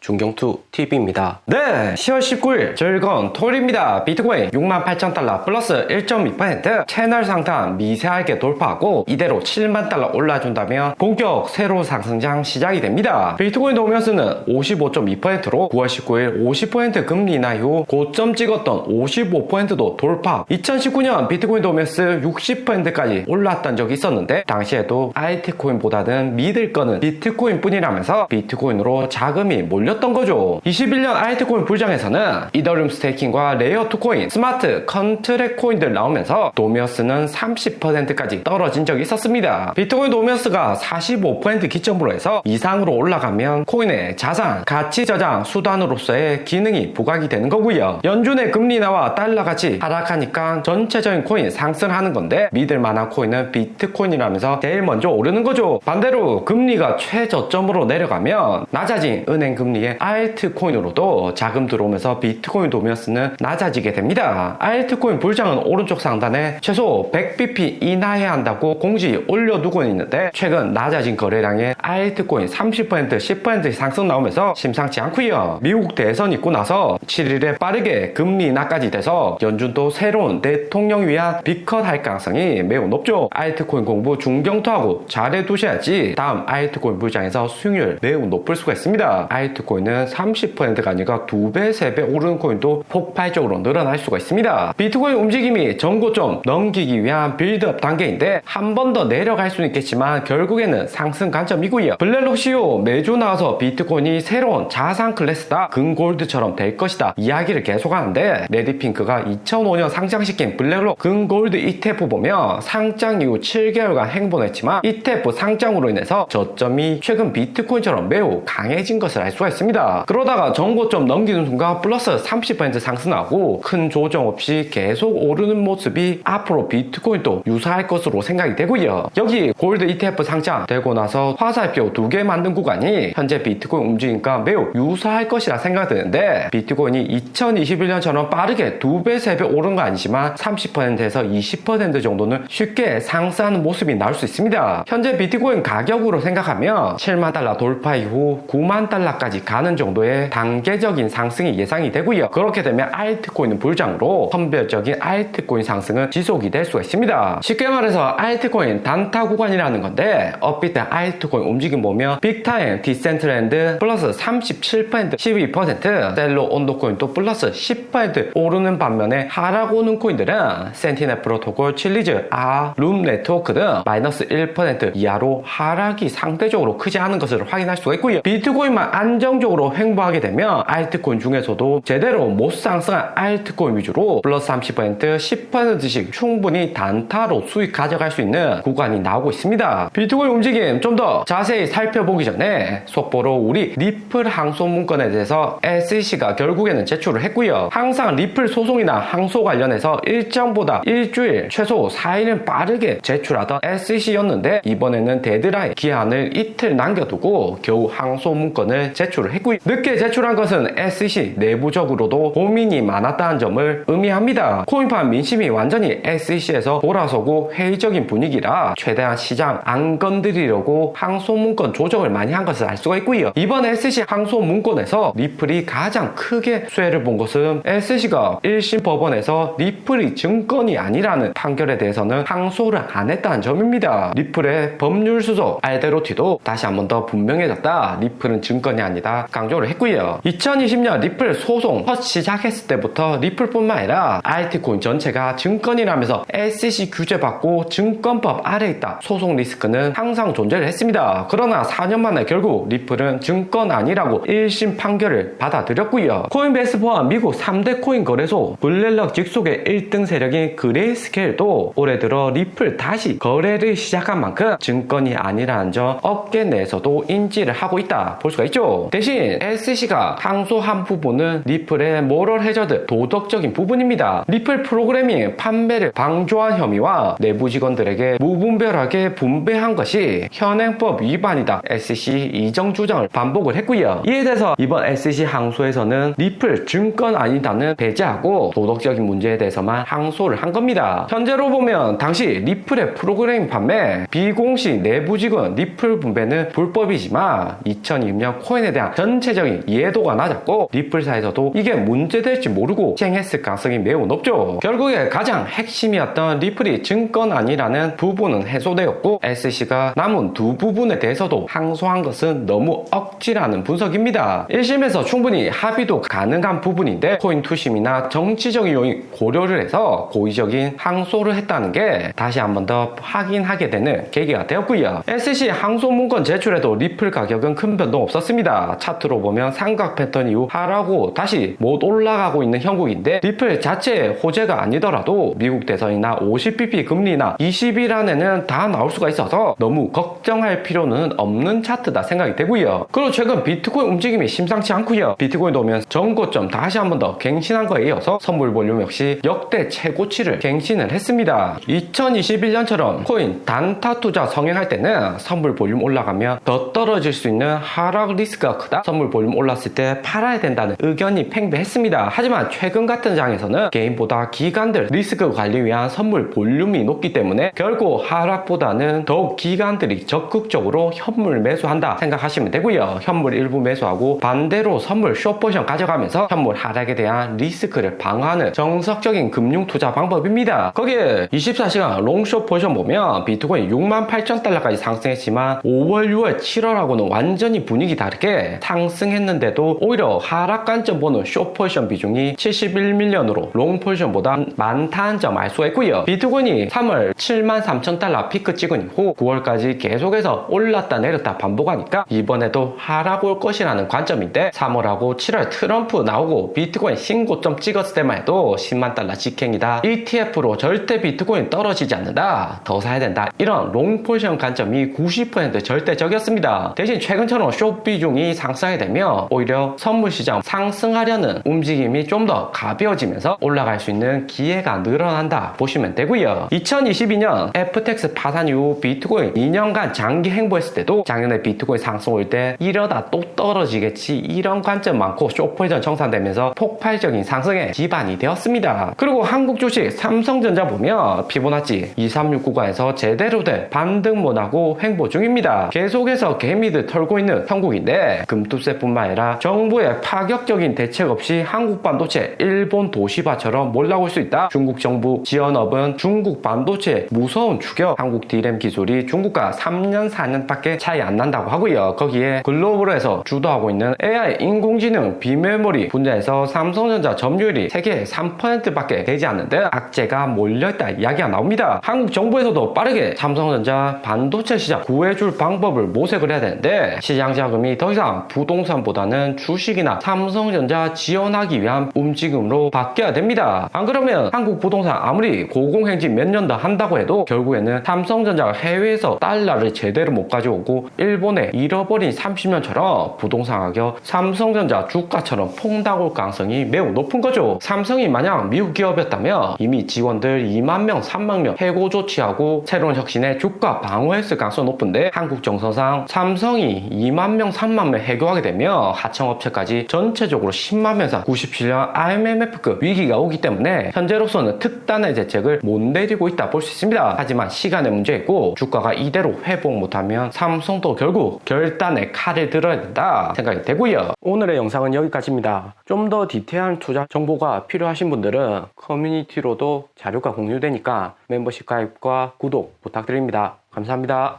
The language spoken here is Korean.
중경투 TV입니다. 네, 10월 19일 즐거운 토요일입니다. 비트코인 68,000달러 플러스 1.2% 채널 상단 미세하게 돌파하고 이대로 7만 달러 올라준다면 본격 새로 상승장 시작이 됩니다. 비트코인 도면스는 55.2%로 9월 19일 50% 금리 인하 이후 고점 찍었던 55%도 돌파 2019년 비트코인 도면스 60%까지 올랐던 적이 있었는데 당시에도 알트코인보다는 믿을 거는 비트코인 뿐이라면서 비트코인으로 자금이 몰 렸던 거죠. 21년 알트코인 불장에서는 이더리움 스테이킹과 레이어 2 코인, 스마트 컨트랙 코인들 나오면서 도미어스는 30%까지 떨어진 적이 있었습니다. 비트코인 도미어스가 45% 기점으로 해서 이상으로 올라가면 코인의 자산, 가치 저장 수단으로서의 기능이 부각이 되는 거고요. 연준의 금리 나와 달러 같이 하락하니까 전체적인 코인 상승하는 건데 믿을 만한 코인은 비트코인이라면서 제일 먼저 오르는 거죠. 반대로 금리가 최저점으로 내려가면 낮아진 은행 금리 의 알트코인으로도 자금 들어오면서 비트코인 도미어스는 낮아지게 됩니다. 알트코인 불장은 오른쪽 상단에 최소 100bp 인하해야 한다고 공지 올려두고 있는데 최근 낮아진 거래량에 알트코인 30% 10% 상승 나오면서 심상치 않고요. 미국 대선 있고 나서 7일에 빠르게 금리 인하까지 돼서 연준도 새로운 대통령 위한 비컷 할 가능성이 매우 높죠. 알트코인 공부 중경토하고 잘해두셔야지 다음 알트코인 불장에서 수익률 매우 높을 수가 있습니다. 알트코인 은 30%가 아니라 2배, 3배 오르는 코인도 폭발적으로 늘어날 수가 있습니다. 비트코인 움직임이 전고점 넘기기 위한 빌드업 단계인데 한 번 더 내려갈 수는 있겠지만 결국에는 상승 관점이고요. 블랙록 CEO 매주 나와서 비트코인이 새로운 자산 클래스다, 금골드처럼 될 것이다 이야기를 계속하는데 레디핑크가 2005년 상장시킨 블랙록 금골드 ETF 보면 상장 이후 7개월간 행보했지만 ETF 상장으로 인해서 저점이 최근 비트코인처럼 매우 강해진 것을 알 수가 있습니다. 그러다가 전고점 넘기는 순간 플러스 30% 상승하고 큰 조정 없이 계속 오르는 모습이 앞으로 비트코인도 유사할 것으로 생각이 되고요. 여기 골드 ETF 상장 되고 나서 화살표 두 개 만든 구간이 현재 비트코인 움직임과 매우 유사할 것이라 생각되는데 비트코인이 2021년처럼 빠르게 두 배, 세 배 오른 거 아니지만 30%에서 20% 정도는 쉽게 상승하는 모습이 나올 수 있습니다. 현재 비트코인 가격으로 생각하면 7만 달러 돌파 이후 9만 달러까지 가는 정도의 단계적인 상승이 예상이 되고요. 그렇게 되면 알트코인은 불장으로 선별적인 알트코인 상승은 지속이 될 수가 있습니다. 쉽게 말해서 알트코인 단타 구간이라는 건데 업비트 알트코인 움직임 보면 빅타임 디센트랜드 플러스 37% 12% 셀로 온도코인도 플러스 10% 오르는 반면에 하락 오는 코인들은 센티넬 프로토콜 칠리즈 아 룸 네트워크 등 마이너스 1% 이하로 하락이 상대적으로 크지 않은 것을 확인할 수가 있고요. 비트코인만 안정 적으로 횡보하게 되면 알트코인 중에서도 제대로 못 상승한 알트코인 위주로 플러스 30% 10%씩 충분히 단타로 수익 가져갈 수 있는 구간이 나오고 있습니다. 비트코인 움직임 좀 더 자세히 살펴보기 전에 속보로 우리 리플 항소 문건에 대해서 SEC가 결국에는 제출을 했고요. 항상 리플 소송이나 항소 관련해서 일정보다 일주일 최소 4일은 빠르게 제출하던 SEC였는데 이번에는 데드라인 기한을 이틀 남겨두고 겨우 항소 문건을 제출을 했고요. 늦게 제출한 것은 SEC 내부적으로도 고민이 많았다는 점을 의미합니다. 코인판 민심이 완전히 SEC에서 돌아서고 회의적인 분위기라 최대한 시장 안 건드리려고 항소 문건 조정을 많이 한 것을 알 수가 있고요. 이번 SEC 항소 문건에서 리플이 가장 크게 수혜를 본 것은 SEC가 1심 법원에서 리플이 증권이 아니라는 판결에 대해서는 항소를 안 했다는 점입니다. 리플의 법률 수석 알데로티도 다시 한 번 더 분명해졌다. 리플은 증권이 아니 다. 강조를 했고요. 2020년 리플 소송 첫 시작했을 때부터 리플뿐만 아니라 알트코인 전체가 증권이라면서 SEC 규제받고 증권법 아래 있다. 소송 리스크는 항상 존재를 했습니다. 그러나 4년 만에 결국 리플은 증권 아니라고 1심 판결을 받아들였고요. 코인베이스 포함 미국 3대 코인 거래소 블랙럭 직속의 1등 세력인 그레이스케일도 올해 들어 리플 다시 거래를 시작한 만큼 증권이 아니라는 점 업계 내에서도 인지를 하고 있다 볼 수가 있죠. 대신 SC가 항소한 부분은 리플의 모럴 해저드 도덕적인 부분입니다. 리플 프로그래밍 판매를 방조한 혐의와 내부 직원들에게 무분별하게 분배한 것이 현행법 위반이다. SC 이정 주장을 반복을 했고요. 이에 대해서 이번 SC 항소에서는 리플 증권 아니다는 배제하고 도덕적인 문제에 대해서만 항소를 한 겁니다. 현재로 보면 당시 리플의 프로그래밍 판매 비공식 내부 직원 리플 분배는 불법이지만 2002년 코인에 대한 전체적인 이해도가 낮았고 리플사에서도 이게 문제될지 모르고 시행했을 가능성이 매우 높죠. 결국에 가장 핵심이었던 리플이 증권 아니라는 부분은 해소되었고 SC가 남은 두 부분에 대해서도 항소한 것은 너무 억지라는 분석입니다. 1심에서 충분히 합의도 가능한 부분인데 코인 투심이나 정치적인 요인 고려를 해서 고의적인 항소를 했다는 게 다시 한 번 더 확인하게 되는 계기가 되었고요. SC 항소 문건 제출에도 리플 가격은 큰 변동 없었습니다. 차트로 보면 삼각 패턴 이후 하라고 다시 못 올라가고 있는 형국인데 리플 자체의 호재가 아니더라도 미국 대선이나 50bp 금리나 20일 안에는 다 나올 수가 있어서 너무 걱정할 필요는 없는 차트다 생각이 되고요. 그리고 최근 비트코인 움직임이 심상치 않고요. 비트코인 오면 전고점 다시 한 번 더 갱신한 거에 이어서 선물 볼륨 역시 역대 최고치를 갱신을 했습니다. 2021년처럼 코인 단타 투자 성행할 때는 선물 볼륨 올라가면 더 떨어질 수 있는 하락 리스크가 크다. 선물 볼륨 올랐을 때 팔아야 된다는 의견이 팽배했습니다. 하지만 최근 같은 장에서는 개인보다 기관들 리스크 관리 위한 선물 볼륨이 높기 때문에 결국 하락보다는 더욱 기관들이 적극적으로 현물 매수한다 생각하시면 되고요. 현물 일부 매수하고 반대로 선물 숏포션 가져가면서 현물 하락에 대한 리스크를 방어하는 정석적인 금융 투자 방법입니다. 거기에 24시간 롱숏 포션 보면 비트코인 6만 8천 달러까지 상승했지만 5월, 6월, 7월하고는 완전히 분위기 다르게 상승했는데도 오히려 하락 관점 보는 숏 포션 비중이 71밀리언으로 롱 포션보다 많다는 점 알 수가 있고요. 비트코인이 3월 7만 3천 달러 피크 찍은 이후 9월까지 계속해서 올랐다 내렸다 반복하니까 이번에도 하락 올 것이라는 관점인데 3월하고 7월 트럼프 나오고 비트코인 신고점 찍었을 때만 해도 10만 달러 직행이다. ETF로 절대 비트코인 떨어지지 않는다. 더 사야 된다. 이런 롱 포지션 관점이 90% 절대적이었습니다. 대신 최근처럼 숏 비중이 상 승하게 되면 오히려 선물 시장 상승하려는 움직임이 좀 더 가벼워지면서 올라갈 수 있는 기회가 늘어난다 보시면 되고요. 2022년 FTX 파산 이후 비트코인 2년간 장기 행보했을 때도 작년에 비트코인 상승 올 때 이러다 또 떨어지겠지 이런 관점 많고 쇼포지션 정산되면서 폭발적인 상승에 기반이 되었습니다. 그리고 한국 주식 삼성전자 보면 피보나치 2369 구간에서 제대로 된 반등 못하고 횡보 중입니다. 계속해서 개미들 털고 있는 형국인데 금 투세뿐만 아니라 정부의 파격적인 대책 없이 한국 반도체 일본 도시바처럼 몰라올 수 있다. 중국 정부 지원업은 중국 반도체 무서운 추격 한국 D램 기술이 중국과 3년 4년밖에 차이 안 난다고 하고요. 거기에 글로벌에서 주도하고 있는 AI 인공지능 비메모리 분야에서 삼성전자 점유율이 세계 3%밖에 되지 않는데 악재가 몰려있다 이야기가 나옵니다. 한국 정부에서도 빠르게 삼성전자 반도체 시장 구해줄 방법을 모색을 해야 되는데 시장 자금이 더 이상 부동산보다는 주식이나 삼성전자 지원하기 위한 움직임으로 바뀌어야 됩니다. 안 그러면 한국 부동산 아무리 고공행진 몇 년 더 한다고 해도 결국에는 삼성전자가 해외에서 달러를 제대로 못 가져오고 일본에 잃어버린 30년처럼 부동산 가격 삼성전자 주가처럼 폭락 올 가능성이 매우 높은 거죠. 삼성이 만약 미국 기업이었다면 이미 직원들 2만 명, 3만 명 해고 조치하고 새로운 혁신에 주가 방어했을 가능성이 높은데 한국 정서상 삼성이 2만 명, 3만 명 해고하게 되면 하청업체까지 전체적으로 10만 명 이상 97년 IMF급 위기가 오기 때문에 현재로서는 특단의 대책을 못 내리고 있다 볼 수 있습니다. 하지만 시간의 문제이고 주가가 이대로 회복 못하면 삼성도 결국 결단의 칼을 들어야 된다 생각이 되고요. 오늘의 영상은 여기까지입니다. 좀 더 디테일한 투자 정보가 필요하신 분들은 커뮤니티로도 자료가 공유되니까 멤버십 가입과 구독 부탁드립니다. 감사합니다.